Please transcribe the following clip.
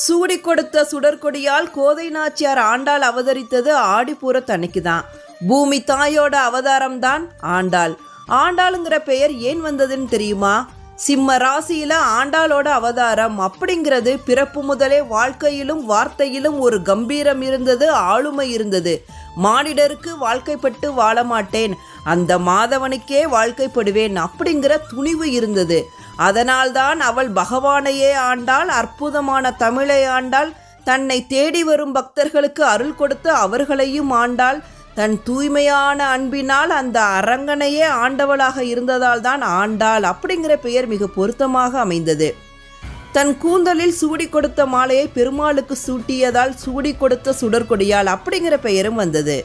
சூடி கொடுத்த சுடற்கொடியால் கோதை நாச்சியார் ஆண்டாள் அவதரித்தது ஆடிப்பூர தன்னைக்கு தான் பூமி தாயோட அவதாரம் தான் ஆண்டாள். ஆண்டாளுங்கிற பெயர் ஏன் வந்ததுன்னு தெரியுமா? சிம்ம ராசியில ஆண்டாளோட அவதாரம் அப்படிங்கிறது பிறப்பு முதலே வாழ்க்கையிலும் வார்த்தையிலும் ஒரு கம்பீரம் இருந்தது ஆளுமை இருந்தது. மானிடருக்கு வாழ்க்கைப்பட்டு வாழ மாட்டேன் அந்த மாதவனுக்கே வாழ்க்கைப்படுவேன் அப்படிங்கிற துணிவு இருந்தது. அதனால்தான் அவள் பகவானையே ஆண்டாள் அற்புதமான தமிழை ஆண்டாள் தன்னை தேடி வரும் பக்தர்களுக்கு அருள் கொடுத்து அவர்களையும் ஆண்டாள். தன் தூய்மையான அன்பினால் அந்த அரங்கனையே ஆண்டவளாக இருந்ததால் தான் ஆண்டாள் அப்படிங்கிற பெயர் மிக பொருத்தமாக அமைந்தது. தன் கூந்தலில் சூடி கொடுத்த மாலையை பெருமாளுக்கு சூட்டியதால் சூடி கொடுத்த சுடற்கொடியால் அப்படிங்கிற பெயரும் வந்தது.